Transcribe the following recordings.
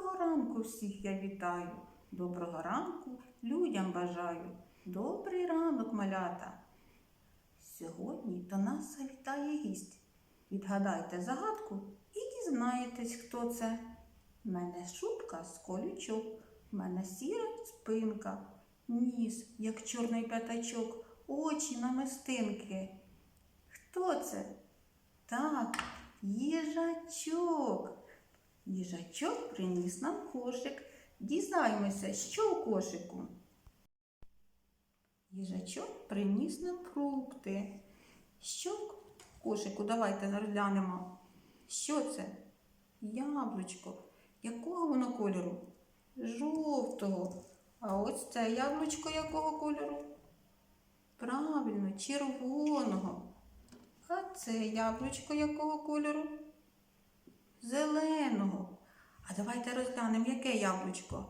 Доброго ранку всіх я вітаю. Доброго ранку людям бажаю. Добрий ранок, малята. Сьогодні до нас завітає гість. Відгадайте загадку і дізнаєтесь, хто це. Мене шубка з колючок, в мене сіра спинка, ніс, як чорний п'ятачок, очі намистинки. Хто це? Так, їжачок. Їжачок приніс нам кошик. Дізнаємося, що у кошику. Їжачок приніс нам фрукти. Що в кошику? Давайте розглянемо. Що це? Яблучко. Якого воно кольору? Жовтого. А ось це яблучко якого кольору? Правильно, червоного. А це яблучко якого кольору? Зеленого. А давайте розглянемо, яке яблучко.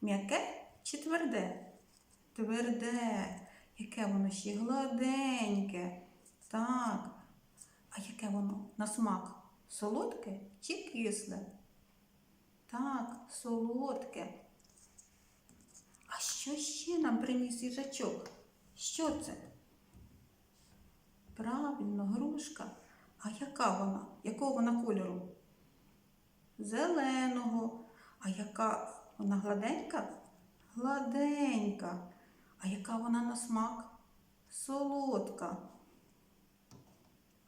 М'яке чи тверде? Тверде. Яке воно ще гладеньке. Так. А яке воно на смак? Солодке чи кисле? Так, солодке. А що ще нам приніс їжачок? Що це? Правильно, грушка. А яка вона? Якого вона кольору? Зеленого. А яка вона гладенька? Гладенька. А яка вона на смак? Солодка.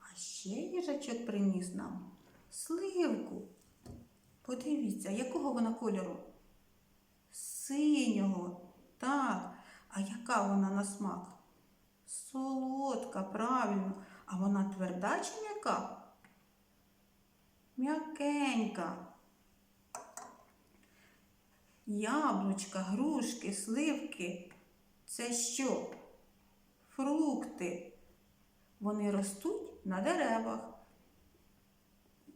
А ще їжачок приніс нам сливку. Подивіться, якого вона кольору? Синього. Так. А яка вона на смак? Солодка, правильно. А вона тверда чи м'яка? М'якенька. Яблучка, грушки, сливки. Це що? Фрукти. Вони ростуть на деревах.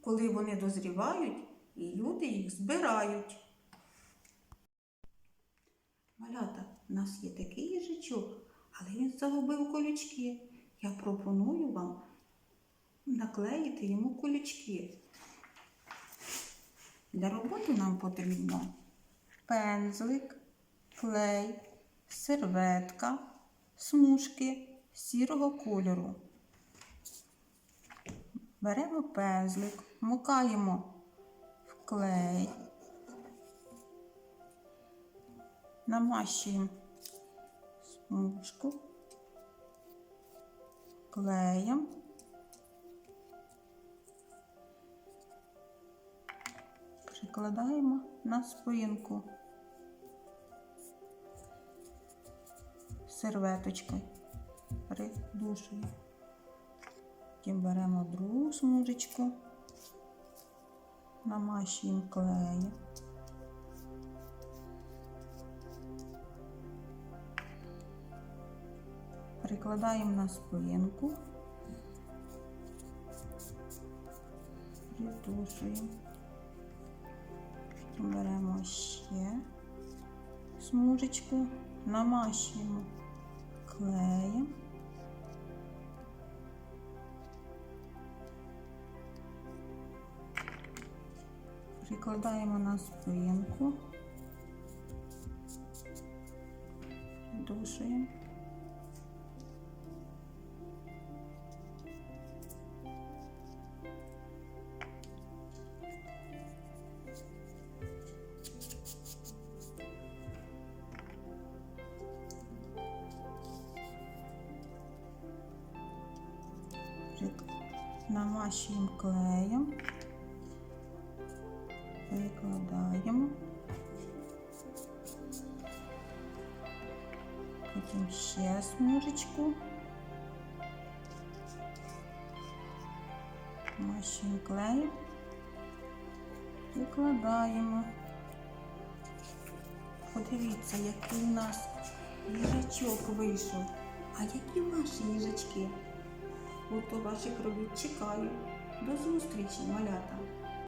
Коли вони дозрівають, і люди їх збирають. Малята, у нас є такий їжачок, але він загубив колючки. Я пропоную вам наклеїти йому колючки. Для роботи нам потрібно пензлик, клей, серветка, смужки сірого кольору. Беремо пензлик, мукаємо в клей, намащуємо смужку клеєм. Прикладаємо на спинку серветочкою, придушуємо. Потім беремо другу смужечку, намащуємо клеєм. Прикладаємо на спинку, придушуємо. Беремо ще смужечку, намащуємо клеєм. Прикладаємо на спинку, придушуємо. намащуємо клеєм, викладаємо, потім ще смужечку, намащуємо клеєм, викладаємо. Подивіться, який у нас їжачок вийшов. А які ваші їжачки? Ото ваших робіт чекаю. До зустрічі, малята!